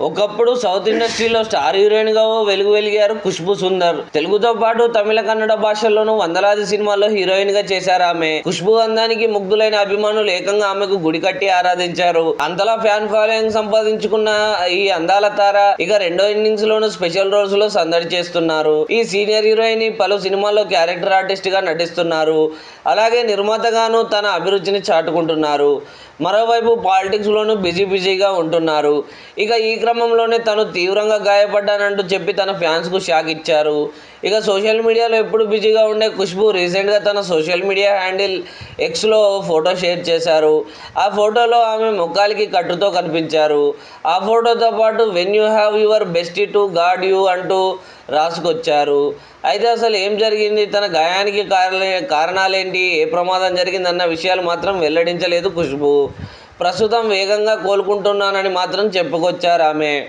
ఒకప్పుడు సౌత్ ఇండస్ట్రీలో స్టార్ హీరోయిన్గా వెలుగు వెలిగారు ఖుష్బు సుందర్. తెలుగుతో పాటు తమిళ కన్నడ భాషల్లోనూ వందలాది సినిమాల్లో హీరోయిన్గా చేశారు ఆమె. ఖుష్బు అందానికి ముగ్ధులైన అభిమానులు ఏకంగా ఆమెకు గుడి కట్టి ఆరాధించారు. అంతలా ఫ్యాన్ ఫాలోయింగ్ సంపాదించుకున్న ఈ అందాల తార ఇక రెండో ఇన్నింగ్స్ లోను స్పెషల్ రోల్స్లో సందడి చేస్తున్నారు. ఈ సీనియర్ హీరోయిన్ పలు సినిమాల్లో క్యారెక్టర్ ఆర్టిస్ట్గా నటిస్తున్నారు. అలాగే నిర్మాతగాను తన అభిరుచిని చాటుకుంటున్నారు. మరోవైపు పాలిటిక్స్ లోనూ బిజీ బిజీగా ఉంటున్నారు. ఇక ఈ క్రమంలోనే తను తీవ్రంగా గాయపడ్డానంటూ చెప్పి తన ఫ్యాన్స్కు షాక్ ఇచ్చారు. ఇక సోషల్ మీడియాలో ఎప్పుడు బిజీగా ఉండే ఖుష్బు రీసెంట్గా తన సోషల్ మీడియా హ్యాండిల్ ఎక్స్లో ఫోటో షేర్ చేశారు. ఆ ఫోటోలో ఆమె ముఖాలకి కట్టుతో కనిపించారు. ఆ ఫోటోతో పాటు when you have your best to god you అంటూ రాసుకొచ్చారు. అయితే అసలు ఏం జరిగింది? తన గాయానికి కారణ- కారణాలేంటి? ఏ ప్రమాదం జరిగిందన్న విషయాలు మాత్రం వెల్లడించలేదు ఖుష్బు. ప్రస్తుతం వేగంగా కోలుకుంటున్నానని మాత్రం చెప్పుకొచ్చారు ఆమె.